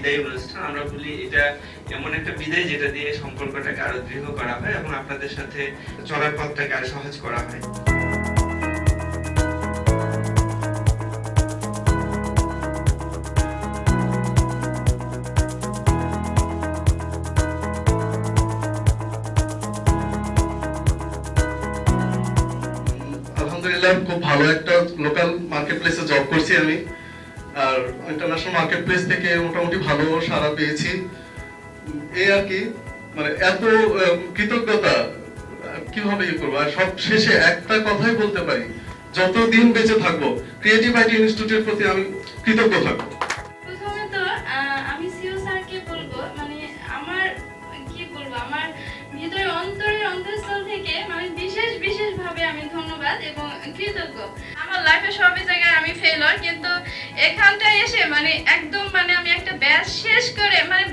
বিদায় অনুষ্ঠান। আমরা বলি এটা এমন একটা বিদায় যেটা দিয়ে সম্পর্কটাকে আরও দৃঢ় করা হয় এবং আপনাদের সাথে চলার পথটাকে আরও সহজ করা হয়। খুব ভালো একটা লোকাল মার্কেট প্লেসে জব করছি আমি। আর ইন্টারন্যাশনাল মার্কেট প্লেস থেকে মোটামুটি ভালো সাড়া পেয়েছি। এই আর কি মানে এত কৃতজ্ঞতা, কীভাবে ইয়ে করব? আর সব শেষে একটা কথাই বলতে পারি, যতদিন বেঁচে থাকব ক্রিয়েটিভ আইটি ইনস্টিটিউটের প্রতি আমি কৃতজ্ঞ থাকব। মানে মানে আমি ধন্যবাদ এবং আমার লাইফে সবই জায়গায় আমি ফেলর কিন্তু এখানটায় এসে মানে একদম মানে আমি একটা শেষ করে মানে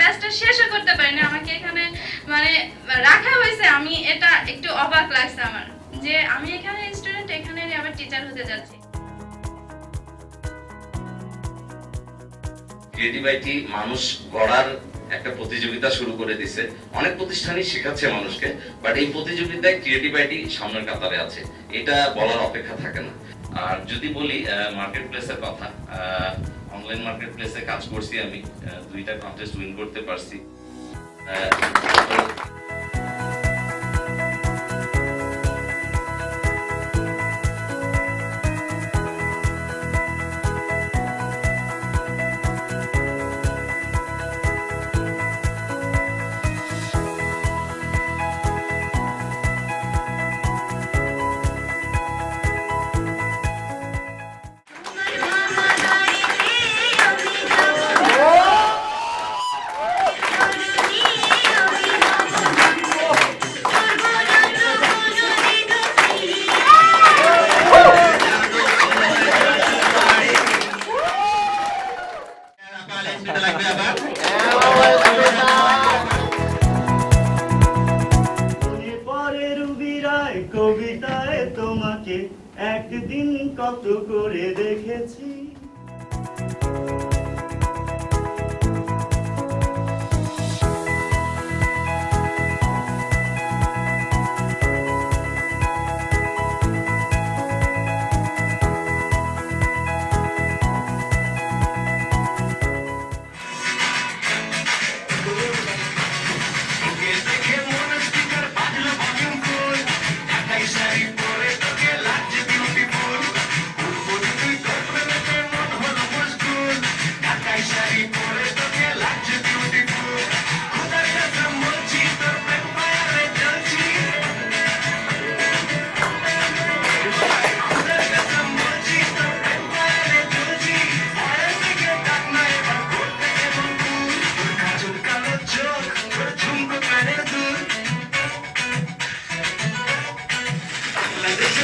শেষও করতে পারিনি। আমাকে এখানে মানে রাখা হয়েছে। আমি এটা একটু অবাক লাগছে আমার, যে আমি এখানে স্টুডেন্ট এখানে আবার টিচার হতে যাচ্ছি। ক্রিয়েটিভ মানুষ গড়ার একটা প্রতিযোগিতা শুরু করে দিছে। অনেক প্রতিষ্ঠানই শেখাচ্ছে মানুষকে বাট এই প্রতিযোগিতায় ক্রিয়েটিভ সামনের কাতারে আছে। এটা বলার অপেক্ষা থাকে না। আর যদি বলি মার্কেট প্লেসের কথা অনলাইন মার্কেট প্লেসে কাজ করছি আমি দুইটা কন্টেস্ট উইন করতে পারছি। একদিন কত করে দেখেছি।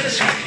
Jesus.